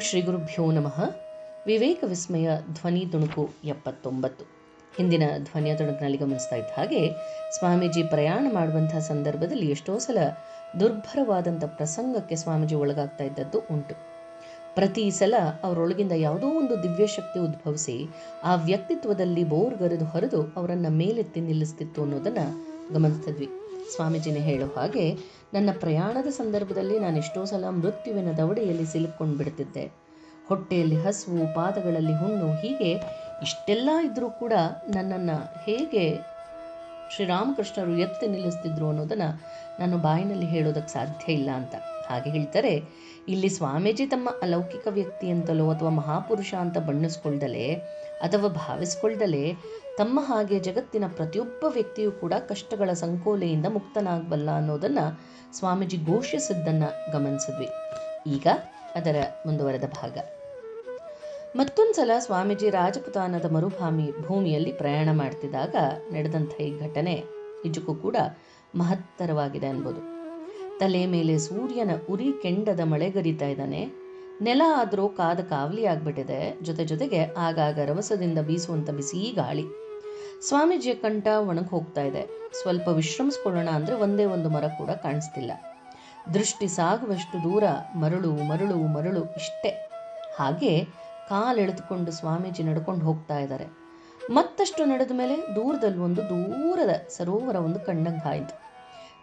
ಶ್ರೀ ಗುರುಭ್ಯೋ ನಮಃ. ವಿವೇಕ ವಿಸ್ಮಯ ಧ್ವನಿ ತುಣುಕು ಎಪ್ಪತ್ತೊಂಬತ್ತು. ಹಿಂದಿನ ಧ್ವನಿಯ ತುಣುಕಿನಲ್ಲಿ ಗಮನಿಸ್ತಾ ಇದ್ದ ಹಾಗೆ ಸ್ವಾಮೀಜಿ ಪ್ರಯಾಣ ಮಾಡುವಂತಹ ಸಂದರ್ಭದಲ್ಲಿ ಎಷ್ಟೋ ಸಲ ದುರ್ಭರವಾದಂಥ ಪ್ರಸಂಗಕ್ಕೆ ಸ್ವಾಮೀಜಿ ಒಳಗಾಗ್ತಾ ಇದ್ದದ್ದು ಉಂಟು. ಪ್ರತಿ ಸಲ ಅವರೊಳಗಿಂದ ಯಾವುದೋ ಒಂದು ದಿವ್ಯ ಶಕ್ತಿ ಉದ್ಭವಿಸಿ ಆ ವ್ಯಕ್ತಿತ್ವದಲ್ಲಿ ಬೋರ್ಗರೆದು ಹರಿದು ಅವರನ್ನು ಮೇಲೆತ್ತಿ ನಿಲ್ಲಿಸ್ತಿತ್ತು ಅನ್ನೋದನ್ನು ಗಮನಿಸ್ತಿದ್ವಿ ಸ್ವಾಮೀಜಿನೇ ಹೇಳೋ ಹಾಗೆ ನನ್ನ ಪ್ರಯಾಣದ ಸಂದರ್ಭದಲ್ಲಿ ನಾನು ಎಷ್ಟೋ ಸಲ ಮೃತ್ಯುವಿನ ದವಡೆಯಲ್ಲಿ ಸಿಲುಕೊಂಡು ಬಿಡ್ತಿದ್ದೆ. ಹೊಟ್ಟೆಯಲ್ಲಿ ಹಸುವು, ಪಾದಗಳಲ್ಲಿ ಹುಣ್ಣು, ಹೀಗೆ ಇಷ್ಟೆಲ್ಲ ಇದ್ದರೂ ಕೂಡ ನನ್ನನ್ನು ಹೇಗೆ ಶ್ರೀರಾಮಕೃಷ್ಣರು ಎತ್ತಿ ನಿಲ್ಲಿಸ್ತಿದ್ರು ಅನ್ನೋದನ್ನು ನಾನು ಬಾಯಿನಲ್ಲಿ ಹೇಳೋದಕ್ಕೆ ಸಾಧ್ಯ ಇಲ್ಲ ಅಂತ. ಹಾಗೆ ಹೇಳ್ತಾರೆ, ಇಲ್ಲಿ ಸ್ವಾಮೀಜಿ ತಮ್ಮ ಅಲೌಕಿಕ ವ್ಯಕ್ತಿ ಅಂತಲೋ ಅಥವಾ ಮಹಾಪುರುಷ ಅಂತ ಬಣ್ಣಿಸ್ಕೊಳ್ದಲೆ ಅಥವಾ ಭಾವಿಸ್ಕೊಳ್ದಲೆ ತಮ್ಮ ಹಾಗೆ ಜಗತ್ತಿನ ಪ್ರತಿಯೊಬ್ಬ ವ್ಯಕ್ತಿಯೂ ಕೂಡ ಕಷ್ಟಗಳ ಸಂಕೋಲೆಯಿಂದ ಮುಕ್ತನಾಗಬಲ್ಲ ಅನ್ನೋದನ್ನು ಸ್ವಾಮೀಜಿ ಘೋಷಿಸಿದ್ದನ್ನು ಗಮನಿಸಿದ್ವಿ. ಈಗ ಅದರ ಮುಂದುವರೆದ ಭಾಗ. ಮತ್ತೊಂದ್ಸಲ ಸ್ವಾಮೀಜಿ ರಾಜಪುತಾನದ ಮರುಭಾಮಿ, ಭೂಮಿಯಲ್ಲಿ ಪ್ರಯಾಣ ಮಾಡ್ತಿದ್ದಾಗ ನಡೆದಂಥ ಈ ಘಟನೆ ನಿಜಕ್ಕೂ ಕೂಡ ಮಹತ್ತರವಾಗಿದೆ ಅನ್ಬೋದು. ತಲೆ ಮೇಲೆ ಸೂರ್ಯನ ಉರಿ ಕೆಂಡದ ಮಳೆಗರಿತಾ ಇದ್ದಾನೆ. ನೆಲ ಆದರೂ ಕಾದ ಕಾವಲಿ ಆಗ್ಬಿಟ್ಟಿದೆ. ಜೊತೆ ಜೊತೆಗೆ ಆಗಾಗ ರವಸದಿಂದ ಬೀಸುವಂಥ ಬಿಸಿ ಗಾಳಿ. ಸ್ವಾಮೀಜಿಯ ಕಂಠ ಒಣಗಿ ಹೋಗ್ತಾ ಇದೆ. ಸ್ವಲ್ಪ ವಿಶ್ರಮಿಸ್ಕೊಳ್ಳೋಣ ಅಂದ್ರೆ ಒಂದೇ ಒಂದು ಮರ ಕೂಡ ಕಾಣಿಸ್ತಿಲ್ಲ. ದೃಷ್ಟಿ ಸಾಗುವಷ್ಟು ದೂರ ಮರಳು ಮರಳು ಮರಳು ಇಷ್ಟೇ. ಹಾಗೆ ಕಾಲೆಳೆದುಕೊಂಡು ಸ್ವಾಮೀಜಿ ನಡ್ಕೊಂಡು ಹೋಗ್ತಾ ಇದ್ದಾರೆ. ಮತ್ತಷ್ಟು ನಡೆದ ಮೇಲೆ ದೂರದಲ್ಲಿ ಒಂದು ದೂರದ ಸರೋವರ ಒಂದು ಕಣ್ಣಂಗಾಯಿತು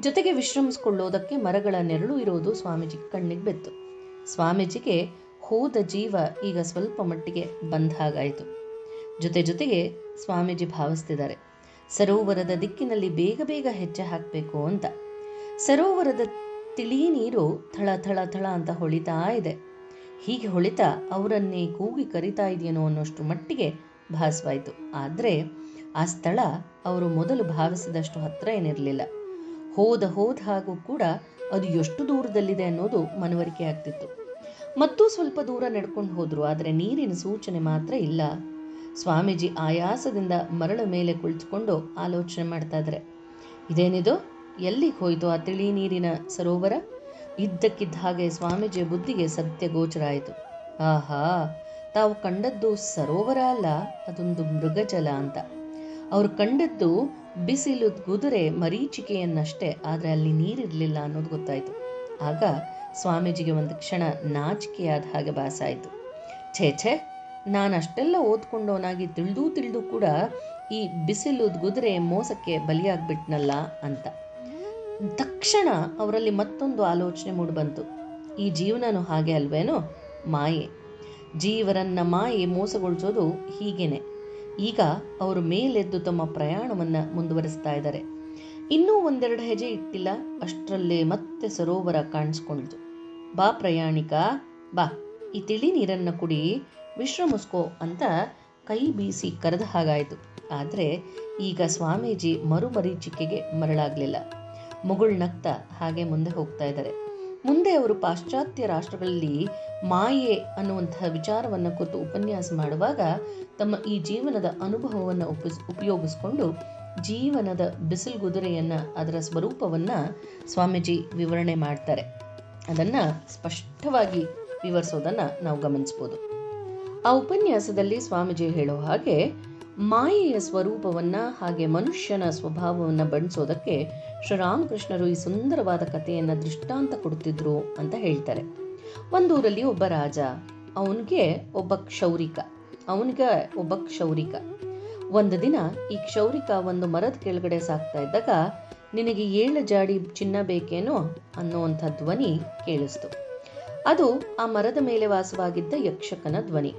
ಜೊತೆಗೆ ವಿಶ್ರಮಿಸ್ಕೊಳ್ಳೋದಕ್ಕೆ ಮರಗಳ ನೆರಳು ಇರೋದು ಸ್ವಾಮೀಜಿ ಕಣ್ಣಿಗೆ ಬಿತ್ತು. ಸ್ವಾಮೀಜಿಗೆ ಹೋದ ಜೀವ ಈಗ ಸ್ವಲ್ಪ ಮಟ್ಟಿಗೆ ಬಂದ ಹಾಗಾಯಿತು. ಜೊತೆ ಜೊತೆಗೆ ಸ್ವಾಮೀಜಿ ಭಾವಿಸ್ತಿದ್ದಾರೆ. ಸರೋವರದ ದಿಕ್ಕಿನಲ್ಲಿ ಬೇಗ ಬೇಗ ಹೆಜ್ಜೆ ಹಾಕಬೇಕು ಅಂತ. ಸರೋವರದ ತಿಳಿ ನೀರು ಥಳ ಥಳ ಥಳ ಅಂತ ಹೊಳಿತಾ ಇದೆ. ಹೀಗೆ ಹೊಳಿತಾ ಅವರನ್ನೇ ಕೂಗಿ ಕರಿತಾ ಇದೆಯೇನೋ ಅನ್ನೋಷ್ಟು ಮಟ್ಟಿಗೆ ಭಾಸವಾಯಿತು. ಆದರೆ ಆ ಸ್ಥಳ ಅವರು ಮೊದಲು ಭಾವಿಸಿದಷ್ಟು ಹತ್ತಿರ ಏನಿರಲಿಲ್ಲ. ಹೋದ ಹೋದ ಹಾಗೂ ಕೂಡ ಅದು ಎಷ್ಟು ದೂರದಲ್ಲಿದೆ ಅನ್ನೋದು ಮನವರಿಕೆ ಆಗ್ತಿತ್ತು. ಮತ್ತೂ ಸ್ವಲ್ಪ ದೂರ ನಡ್ಕೊಂಡು ಹೋದ್ರು, ಆದರೆ ನೀರಿನ ಸೂಚನೆ ಮಾತ್ರ ಇಲ್ಲ. ಸ್ವಾಮೀಜಿ ಆಯಾಸದಿಂದ ಮರಳ ಮೇಲೆ ಕುಳಿತುಕೊಂಡು ಆಲೋಚನೆ ಮಾಡ್ತಾ ಇದ್ದಾರೆ. ಇದೇನಿದು? ಎಲ್ಲಿಗೆ ಹೋಯಿತು ಆ ತಿಳಿ ನೀರಿನ ಸರೋವರ? ಇದ್ದಕ್ಕಿದ್ದ ಹಾಗೆ ಸ್ವಾಮೀಜಿಯ ಬುದ್ಧಿಗೆ ಸತ್ಯ ಗೋಚರ ಆಯಿತು. ಆಹಾ, ತಾವು ಕಂಡದ್ದು ಸರೋವರ ಅಲ್ಲ, ಅದೊಂದು ಮೃಗಜಲ ಅಂತ. ಅವ್ರು ಕಂಡದ್ದು ಬಿಸಿಲು ಕುದುರೆ ಮರೀಚಿಕೆಯನ್ನಷ್ಟೇ, ಆದರೆ ಅಲ್ಲಿ ನೀರಿರಲಿಲ್ಲ ಅನ್ನೋದು ಗೊತ್ತಾಯಿತು. ಆಗ ಸ್ವಾಮೀಜಿಗೆ ಒಂದು ಕ್ಷಣ ನಾಚಿಕೆಯಾದ ಹಾಗೆ ಭಾಸಾಯಿತು. ಛೇ ಛೇ ನಾನು ಅಷ್ಟೆಲ್ಲ ಓದ್ಕೊಂಡವನಾಗಿ ತಿಳಿದೂ ತಿಳಿದು ಕೂಡ ಈ ಬಿಸಿಲು ಕುದುರೆ ಮೋಸಕ್ಕೆ ಬಲಿಯಾಗ್ಬಿಟ್ನಲ್ಲ ಅಂತ. ತಕ್ಷಣ ಅವರಲ್ಲಿ ಮತ್ತೊಂದು ಆಲೋಚನೆ ಮೂಡಿಬಂತು. ಈ ಜೀವನನೂ ಹಾಗೆ ಅಲ್ವೇನೋ? ಮಾಯೆ. ಜೀವರನ್ನ ಮಾಯೆ ಮೋಸಗೊಳಿಸೋದು ಹೀಗೇನೆ. ಈಗ ಅವರು ಮೇಲೆದ್ದು ತಮ್ಮ ಪ್ರಯಾಣವನ್ನು ಮುಂದುವರಿಸ್ತಾ ಇದ್ದಾರೆ. ಇನ್ನೂ ಒಂದೆರಡು ಹೆಜೆ ಇಟ್ಟಿಲ್ಲ, ಅಷ್ಟರಲ್ಲೇ ಮತ್ತೆ ಸರೋವರ ಕಾಣಿಸ್ಕೊಳ್ತು ಬಾ ಪ್ರಯಾಣಿಕ, ಬಾ, ಈ ತಿಳಿ ನೀರನ್ನು ಕುಡಿ ವಿಶ್ರಮಿಸ್ಕೋ ಅಂತ ಕೈ ಬೀಸಿ ಕರೆದ ಹಾಗಾಯಿತು. ಆದರೆ ಈಗ ಸ್ವಾಮೀಜಿ ಮರುಮರೀಚಿಕೆಗೆ ಮರಳಾಗಲಿಲ್ಲ. ಮುಗುಳ್ನಗ್ತಾ ಹಾಗೆ ಮುಂದೆ ಹೋಗ್ತಾ ಇದ್ದಾರೆ. ಮುಂದೆ ಅವರು ಪಾಶ್ಚಾತ್ಯ ರಾಷ್ಟ್ರಗಳಲ್ಲಿ ಮಾಯೆ ಅನ್ನುವಂತಹ ವಿಚಾರವನ್ನು ಕುರಿತು ಉಪನ್ಯಾಸ ಮಾಡುವಾಗ ತಮ್ಮ ಈ ಜೀವನದ ಅನುಭವವನ್ನು ಉಪಸ್, ಉಪಯೋಗಿಸ್ಕೊಂಡು ಜೀವನದ ಬಿಸಿಲುಗುದುರೆಯನ್ನು ಅದರ ಸ್ವರೂಪವನ್ನು ಸ್ವಾಮೀಜಿ ವಿವರಣೆ ಮಾಡ್ತಾರೆ. ಅದನ್ನು ಸ್ಪಷ್ಟವಾಗಿ ವಿವರಿಸೋದನ್ನು ನಾವು ಗಮನಿಸ್ಬೋದು. ಆ ಉಪನ್ಯಾಸದಲ್ಲಿ ಸ್ವಾಮೀಜಿ ಹೇಳೋ ಹಾಗೆ ಮಾಯೆಯ ಸ್ವರೂಪವನ್ನು ಹಾಗೆ ಮನುಷ್ಯನ ಸ್ವಭಾವವನ್ನು ಬಣ್ಣಿಸೋದಕ್ಕೆ ಶ್ರೀರಾಮಕೃಷ್ಣರು ಈ ಸುಂದರವಾದ ಕಥೆಯನ್ನು ದೃಷ್ಟಾಂತ ಕೊಡ್ತಿದ್ರು ಅಂತ ಹೇಳ್ತಾರೆ. ಒಂದೂರಲ್ಲಿ ಒಬ್ಬ ರಾಜ, ಅವನಿಗೆ ಒಬ್ಬ ಕ್ಷೌರಿಕ, ಅವನಿಗೆ ಒಬ್ಬ ಕ್ಷೌರಿಕ. ಒಂದು ದಿನ ಈ ಕ್ಷೌರಿಕ ಒಂದು ಮರದ ಕೆಳಗಡೆ ಸಾಕ್ತಾ ಇದ್ದಾಗ, ನಿನಗೆ ಏಳು ಜಾಡಿ ಚಿನ್ನ ಬೇಕೇನೋ ಅನ್ನುವಂಥ ಧ್ವನಿ ಕೇಳಿಸ್ತು. ಅದು ಆ ಮರದ ಮೇಲೆ ವಾಸವಾಗಿದ್ದ ಯಕ್ಷಕನ ಧ್ವನಿ.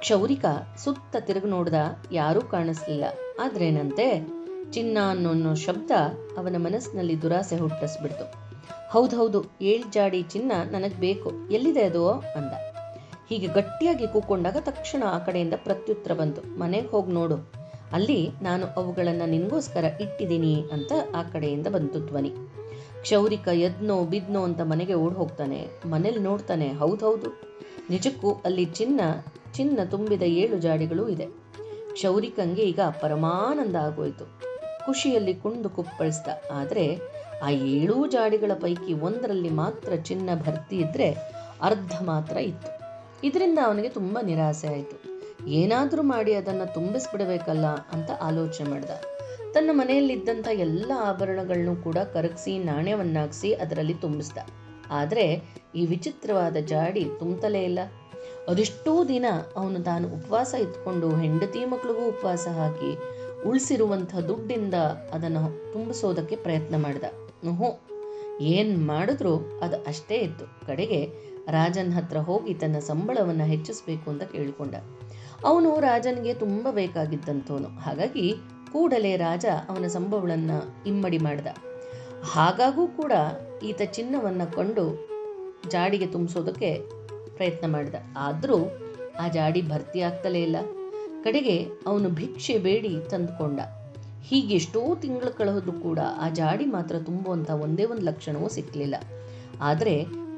ಕ್ಷೌರಿಕ ಸುತ್ತ ತಿರುಗಿ ನೋಡ್ದ ಯಾರೂ ಕಾಣಿಸ್ಲಿಲ್ಲ. ಆದ್ರೇನಂತೆ, ಚಿನ್ನ ಅನ್ನೋ ಶಬ್ದ ಅವನ ಮನಸ್ಸಿನಲ್ಲಿ ದುರಾಸೆ ಹುಟ್ಟಿಸ್ಬಿಡ್ತು. ಹೌದೌದು ಏಳು ಜಾಡಿ ಚಿನ್ನ ನನಗೆ ಬೇಕು. ಎಲ್ಲಿದೆ ಅದು? ಅಂದ. ಹೀಗೆ ಗಟ್ಟಿಯಾಗಿ ಕೂಕೊಂಡಾಗ ತಕ್ಷಣ ಆ ಕಡೆಯಿಂದ ಪ್ರತ್ಯುತ್ತರ ಬಂತು. ಮನೆಗೆ ಹೋಗಿ ನೋಡು. ಅಲ್ಲಿ ನಾನು ಅವುಗಳನ್ನು ನಿನಗೋಸ್ಕರ ಇಟ್ಟಿದ್ದೀನಿ ಅಂತ ಆ ಕಡೆಯಿಂದ ಬಂತು ಧ್ವನಿ. ಕ್ಷೌರಿಕ ಎದ್ನೋ ಬಿದ್ನೋ ಅಂತ ಮನೆಗೆ ಓಡ್ ಹೋಗ್ತಾನೆ. ಮನೇಲಿ ನೋಡ್ತಾನೆ ಹೌದೌದು ನಿಜಕ್ಕೂ ಅಲ್ಲಿ ಚಿನ್ನ ಚಿನ್ನ ತುಂಬಿದ ಏಳು ಜಾಡಿಗಳು ಇದೆ. ಕ್ಷೌರಿಕಂಗೆ ಈಗ ಪರಮಾನಂದ ಆಗೋಯ್ತು. ಖುಷಿಯಲ್ಲಿ ಕುಂದು ಕುಪ್ಪಳಿಸ್ದ. ಆದರೆ ಆ ಏಳೂ ಜಾಡಿಗಳ ಪೈಕಿ ಒಂದರಲ್ಲಿ ಮಾತ್ರ ಚಿನ್ನ ಭರ್ತಿ ಇದ್ರೆ ಅರ್ಧ ಮಾತ್ರ ಇತ್ತು. ಇದರಿಂದ ಅವನಿಗೆ ತುಂಬ ನಿರಾಸೆ ಆಯಿತು. ಏನಾದರೂ ಮಾಡಿ ಅದನ್ನು ತುಂಬಿಸ್ಬಿಡಬೇಕಲ್ಲ ಅಂತ ಆಲೋಚನೆ ಮಾಡ್ದ. ತನ್ನ ಮನೆಯಲ್ಲಿದ್ದಂಥ ಎಲ್ಲ ಆಭರಣಗಳನ್ನು ಕೂಡ ಕರಗಿಸಿ, ನಾಣ್ಯವನ್ನಾಗಿಸಿ ಅದರಲ್ಲಿ ತುಂಬಿಸ್ದ. ಆದರೆ ಈ ವಿಚಿತ್ರವಾದ ಜಾಡಿ ತುಂಬತಲೇ ಇಲ್ಲ. ಅದೆಷ್ಟೋ ದಿನ ಅವನು ತಾನು ಉಪವಾಸ ಇದ್ಕೊಂಡು ಹೆಂಡತಿ ಮಕ್ಕಳಿಗೂ ಉಪವಾಸ ಹಾಕಿ ಉಳಿಸಿರುವಂಥ ದುಡ್ಡಿಂದ ಅದನ್ನು ತುಂಬಿಸೋದಕ್ಕೆ ಪ್ರಯತ್ನ ಮಾಡಿದ. ಹ್ಞೂ ಏನು ಮಾಡಿದ್ರೂ ಅದು ಅಷ್ಟೇ ಇತ್ತು. ಕಡೆಗೆ ರಾಜನ ಹತ್ರ ಹೋಗಿ ತನ್ನ ಸಂಬಳವನ್ನು ಹೆಚ್ಚಿಸಬೇಕು ಅಂತ ಕೇಳಿಕೊಂಡ. ಅವನು ರಾಜನಿಗೆ ತುಂಬ ಬೇಕಾಗಿದ್ದಂಥವನು. ಹಾಗಾಗಿ ಕೂಡಲೇ ರಾಜ ಅವನ ಸಂಬಳವನ್ನು ಇಮ್ಮಡಿ ಮಾಡಿದ. ಹಾಗಾಗೂ ಕೂಡ ಈತ ಚಿನ್ನವನ್ನು ಕೊಂಡು ಜಾಡಿಗೆ ತುಂಬಿಸೋದಕ್ಕೆ ಪ್ರಯತ್ನ ಮಾಡಿದ. ಆದರೂ ಆ ಜಾಡಿ ಭರ್ತಿ ಆಗ್ತಲೇ ಇಲ್ಲ. ಕಡೆಗೆ ಅವನು ಭಿಕ್ಷೆ ಬೇಡಿ ತಂದುಕೊಂಡ. ಹೀಗೆಷ್ಟೋ ತಿಂಗಳು ಕಳೆದು ಕೂಡ ಆ ಜಾಡಿ ಮಾತ್ರ ತುಂಬುವಂಥ ಒಂದೇ ಒಂದು ಲಕ್ಷಣವೂ ಸಿಕ್ಕಲಿಲ್ಲ ಆದರೆ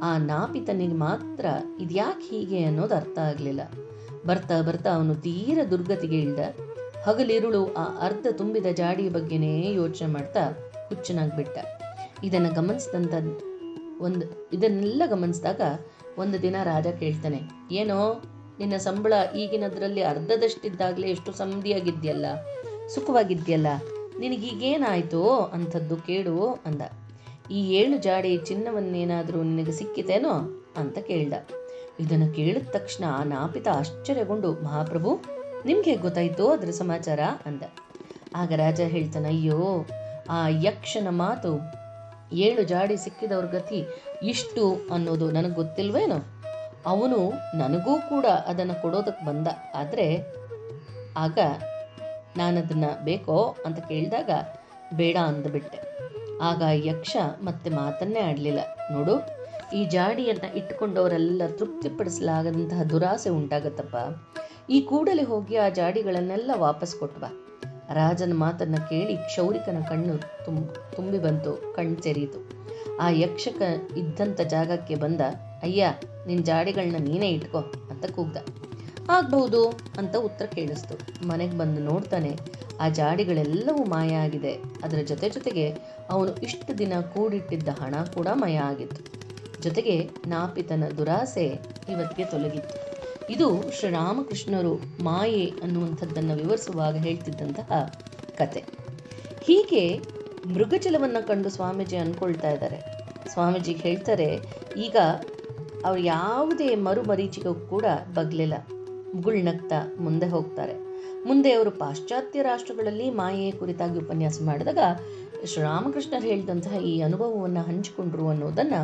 ಆ ನಾಪಿತನಿಗೆ ಮಾತ್ರ ಇದ್ಯಾಕೆ ಹೀಗೆ ಅನ್ನೋದು ಅರ್ಥ ಆಗಲಿಲ್ಲ. ಬರ್ತಾ ಬರ್ತಾ ಅವನು ತೀರ ದುರ್ಗತಿಗೆ ಇಳ್ದ. ಹಗಲಿರುಳು ಆ ಅರ್ಧ ತುಂಬಿದ ಜಾಡಿಯ ಬಗ್ಗೆನೇ ಯೋಚನೆ ಮಾಡ್ತಾ ಹುಚ್ಚನಾಗ್ಬಿಟ್ಟ. ಇದನ್ನು ಗಮನಿಸಿದಂಥ ಒಂದು ಇದನ್ನೆಲ್ಲ ಗಮನಿಸಿದಾಗ ಒಂದು ದಿನ ರಾಜ ಕೇಳ್ತಾನೆ, ಏನೋ ನಿನ್ನ ಸಂಬಳ ಈಗಿನದ್ರಲ್ಲಿ ಅರ್ಧದಷ್ಟಿದ್ದಾಗಲೇ ಎಷ್ಟು ಸಮಧಿಯಾಗಿದ್ಯಲ್ಲ ಸುಖವಾಗಿದ್ಯಲ್ಲ? ನಿನಗೀಗೇನಾಯಿತು ಅಂಥದ್ದು ಕೇಳು ಅಂದ. ಈ ಏಳು ಜಾಡಿ ಚಿನ್ನವನ್ನೇನಾದರೂ ನಿನಗೆ ಸಿಕ್ಕಿತೇನೋ ಅಂತ ಕೇಳ್ದ. ಇದನ್ನು ಕೇಳಿದ ತಕ್ಷಣ ಆ ನಾಪಿತ ಆಶ್ಚರ್ಯಗೊಂಡು, ಮಹಾಪ್ರಭು, ನಿಮ್ಗೆ ಗೊತ್ತಾಯ್ತು ಅದ್ರ ಸಮಾಚಾರ? ಅಂದ. ಆಗ ರಾಜ ಹೇಳ್ತಾನೆ, ಅಯ್ಯೋ, ಆ ಯಕ್ಷನ ಮಾತು ಏಳು ಜಾಡಿ ಸಿಕ್ಕಿದವ್ರ ಗತಿ ಇಷ್ಟು ಅನ್ನೋದು ನನಗೆ ಗೊತ್ತಿಲ್ವೇನೋ? ಅವನು ನನಗೂ ಕೂಡ ಅದನ್ನು ಕೊಡೋದಕ್ಕೆ ಬಂದ. ಆದರೆ ಆಗ ನಾನದನ್ನು ಬೇಕೋ ಅಂತ ಕೇಳಿದಾಗ ಬೇಡ ಅಂದ್ಬಿಟ್ಟೆ. ಆಗ ಯಕ್ಷ ಮತ್ತೆ ಮಾತನ್ನೇ ಆಡಲಿಲ್ಲ. ನೋಡು, ಈ ಜಾಡಿಯನ್ನು ಇಟ್ಟುಕೊಂಡವರೆಲ್ಲ ತೃಪ್ತಿಪಡಿಸಲಾಗದಂತಹ ದುರಾಸೆ ಉಂಟಾಗತ್ತಪ್ಪ. ಈ ಕೂಡಲೇ ಹೋಗಿ ಆ ಜಾಡಿಗಳನ್ನೆಲ್ಲ ವಾಪಸ್ ಕೊಟ್ವ ರಾಜನ ಮಾತನ್ನ ಕೇಳಿ ಕ್ಷೌರಿಕನ ಕಣ್ಣು ತುಂ, ತುಂಬಿ ಬಂತು ಕಣ್ಣು ತೆರೀತು ಆ ಯಕ್ಷಕ ಇದ್ದಂಥ ಜಾಗಕ್ಕೆ ಬಂದ, ಅಯ್ಯ, ನಿನ್ ಜಾಡಿಗಳನ್ನ ನೀನೇ ಇಟ್ಕೋ ಅಂತ ಕೂಗ್ದ. ಆಗ್ಬಹುದು ಅಂತ ಉತ್ತರ ಕೇಳಿಸ್ತು. ಮನೆಗೆ ಬಂದು ನೋಡ್ತಾನೆ, ಆ ಜಾಡಿಗಳೆಲ್ಲವೂ ಮಾಯ ಆಗಿದೆ. ಅದರ ಜೊತೆ ಜೊತೆಗೆ ಅವನು ಇಷ್ಟು ದಿನ ಕೂಡಿಟ್ಟಿದ್ದ ಹಣ ಕೂಡ ಮಾಯ ಆಗಿತ್ತು. ಜೊತೆಗೆ ನಾಪಿತನ ದುರಾಸೆ ಇವತ್ತಿಗೆ ತೊಲಗಿತ್ತು. ಇದು ಶ್ರೀರಾಮಕೃಷ್ಣರು ಮಾಯೆ ಅನ್ನುವಂಥದ್ದನ್ನು ವಿವರಿಸುವಾಗ ಹೇಳ್ತಿದ್ದಂತಹ ಕತೆ. ಹೀಗೆ ಮೃಗಜಲವನ್ನು ಕಂಡು ಸ್ವಾಮೀಜಿ ಅಂದ್ಕೊಳ್ತಾ ಇದ್ದಾರೆ. ಸ್ವಾಮೀಜಿ ಹೇಳ್ತಾರೆ, ಈಗ ಅವ್ರು ಯಾವುದೇ ಮರುಮರೀಚಿಗೂ ಕೂಡ ಬಗ್ಲಿಲ್ಲ. ಗುಳ್ನಗ್ತಾ ಮುಂದೆ ಹೋಗ್ತಾರೆ. ಮುಂದೆ ಅವರು ಪಾಶ್ಚಾತ್ಯ ರಾಷ್ಟ್ರಗಳಲ್ಲಿ ಮಾಯೆಯ ಕುರಿತಾಗಿ ಉಪನ್ಯಾಸ ಮಾಡಿದಾಗ ಶ್ರೀರಾಮಕೃಷ್ಣರು ಹೇಳಿದಂತಹ ಈ ಅನುಭವವನ್ನು ಹಂಚಿಕೊಂಡ್ರು ಅನ್ನೋದನ್ನು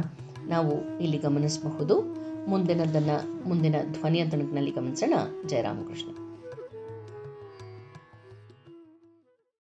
ನಾವು ಇಲ್ಲಿ ಗಮನಿಸಬಹುದು. ಮುಂದಿನದನ್ನು ಮುಂದಿನ ಧ್ವನಿಯ ತಣಕಿನಲ್ಲಿ ಗಮನಿಸೋಣ. ಜಯರಾಮಕೃಷ್ಣ.